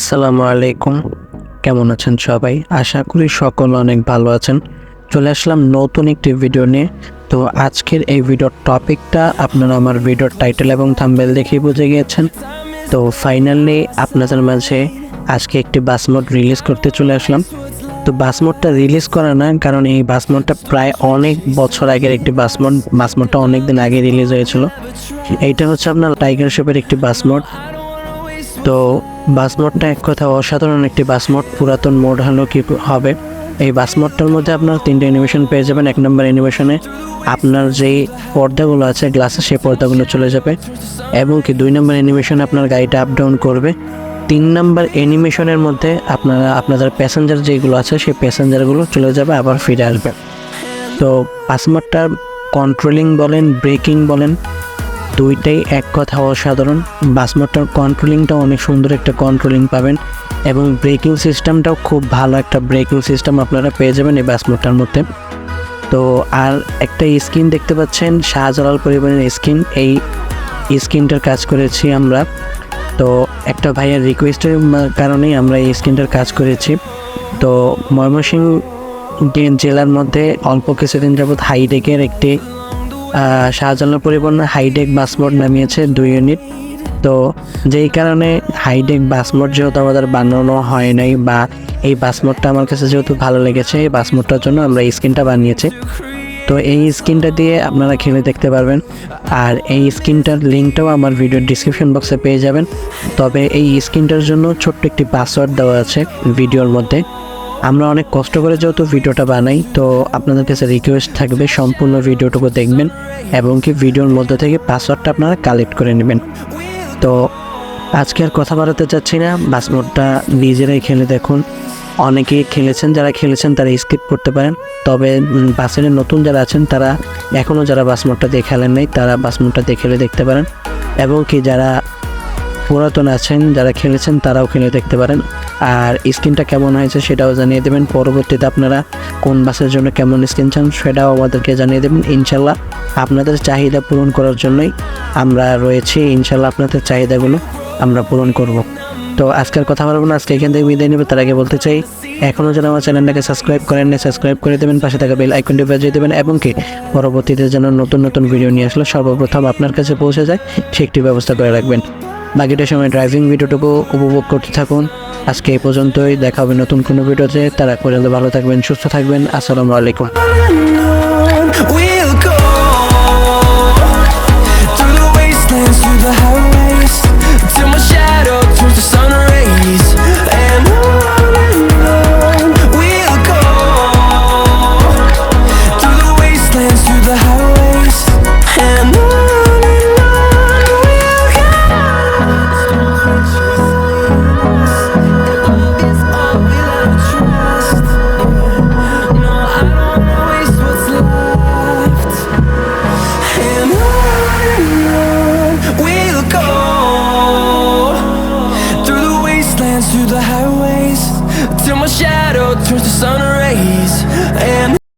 আসসালামু আলাইকুম। কেমন আছেন সবাই? আশা করি সকল অনেক ভালো আছেন। চলে আসলাম নতুন একটি ভিডিও নিয়ে। তো আজকের এই ভিডিওর টপিকটা আপনারা আমার ভিডিওর টাইটেল এবং থাম্বেল দেখেই বুঝে গিয়েছেন। তো ফাইনালি আপনাদের মাঝে আজকে একটি বাস মোড রিলিজ করতে চলে আসলাম। তো বাস মোডটা রিলিজ করা না, কারণ এই বাস মোডটা প্রায় অনেক বছর আগের একটি বাস মোড বাস মোডটা অনেক দিন আগে রিলিজ হয়েছিল। এইটা হচ্ছে আপনার টাইগার শেপের একটি বাস মোড তো বাস মোডটা এক কথা অসাধারণ একটি বাস মোড পুরাতন মোড হলো কি হবে? এই বাস মোডটার মধ্যে আপনার তিনটে অ্যানিমেশন পেয়ে যাবেন। এক নম্বর অ্যানিমেশনে আপনার যেই পর্দাগুলো আছে গ্লাসে সেই পর্দাগুলো চলে যাবে। এবং কি দুই নম্বর অ্যানিমেশনে আপনার গাড়িটা আপ ডাউন করবে। তিন নম্বর অ্যানিমেশনের মধ্যে আপনারা, আপনাদের প্যাসেঞ্জার যেগুলো আছে, সেই প্যাসেঞ্জারগুলো চলে যাবে, আবার ফিরে আসবে। তো বাস মোডটার কন্ট্রোলিং বলেন ব্রেকিং বলেন দুইটাই এক কথা অসাধারণ। বাসমোটটার কন্ট্রোলিংটাও অনেক সুন্দর একটা কন্ট্রোলিং পাবেন এবং ব্রেকিং সিস্টেমটাও খুব ভালো একটা ব্রেকিং সিস্টেম আপনারা পেয়ে যাবেন এই বাস বাসমোটটার মধ্যে। তো আর একটা স্ক্রিন দেখতে পাচ্ছেন, শাহজালাল পরিবারের স্ক্রিন এই স্ক্রিনটার কাজ করেছি আমরা। তো একটা ভাইয়ের রিকোয়েস্টের কারণেই আমরা এই স্ক্রিনটার কাজ করেছি। তো ময়মনসিংহ জেলার মধ্যে অল্প কিছুদিন যাবৎ হাইটেকের একটি শাহজালাল পরিবহন হাইটেক বাসমোড নামিয়েছে দুই ইউনিট। তো যেই কারণে হাইটেক বাসমোড যেহেতু আমাদের বানানো হয় নাই বা এই বাসমোডটা আমার কাছে যেহেতু ভালো লেগেছে, এই বাসমোডটার জন্য আমরা এই স্ক্রিনটা বানিয়েছি। তো এই স্ক্রিনটা দিয়ে আপনারা খেলে দেখতে পারবেন। আর এই স্ক্রিনটার লিঙ্কটাও আমার ভিডিওর ডিসক্রিপশন বক্সে পেয়ে যাবেন। তবে এই স্ক্রিনটার জন্য ছোট্ট একটি পাসওয়ার্ড দেওয়া আছে ভিডিওর মধ্যে। আমরা অনেক কষ্ট করে যেহেতু ভিডিওটা বানাই, তো আপনাদের কাছে রিকোয়েস্ট থাকবে সম্পূর্ণ ভিডিওটুকু দেখবেন এবং কি ভিডিওর মধ্যে থেকে পাসওয়ার্ডটা আপনারা কালেক্ট করে নেবেন। তো আজকে আর কথা বাড়াতে চাচ্ছি না বাসমোডটা নিজেরাই খেলে দেখুন। অনেকেই খেলেছেন, যারা খেলেছেন তারা স্কিপ করতে পারেন। তবে বাসের নতুন যারা আছেন তারা এখনও যারা বাসমোডটা দিয়ে খেলেন নাই, তারা বাসমোডটা দিয়ে খেলে দেখতে পারেন। এবং কি যারা পুরাতন আছেন, যারা খেলেছেন তারাও খেলে দেখতে পারেন। আর স্ক্রিনটা কেমন হয়েছে সেটাও জানিয়ে দেবেন। পরবর্তীতে আপনারা কোন বাসের জন্য কেমন স্ক্রিন চান সেটাও আমাদেরকে জানিয়ে দেবেন ইনশাল্লাহ আপনাদের চাহিদা পূরণ করার জন্যই আমরা রয়েছি ইনশাল্লাহ আপনাদের চাহিদাগুলো আমরা পূরণ করব। তো আজকের কথা বলব না, আজকে এখান থেকে বিদায় নেবে। তার আগে বলতে চাই এখনও যেন আমার চ্যানেলটাকে সাবস্ক্রাইব করেন না সাবস্ক্রাইব করে দেবেন, পাশে থাকা বেল আইকনটি বাজিয়ে দেবেন এবং কি পরবর্তীতে যেন নতুন নতুন ভিডিও নিয়ে আসলে সর্বপ্রথম আপনার কাছে পৌঁছে যায়, সে একটি ব্যবস্থা করে রাখবেন। বাকিটা সময় ড্রাইভিং ভিডিওটুকু উপভোগ করতে থাকুন। আজকে এই পর্যন্তই, দেখা হবে নতুন কোনো ভিডিওতে তারা পর্যন্ত ভালো থাকবেন, সুস্থ থাকবেন। আসসালামু আলাইকুম।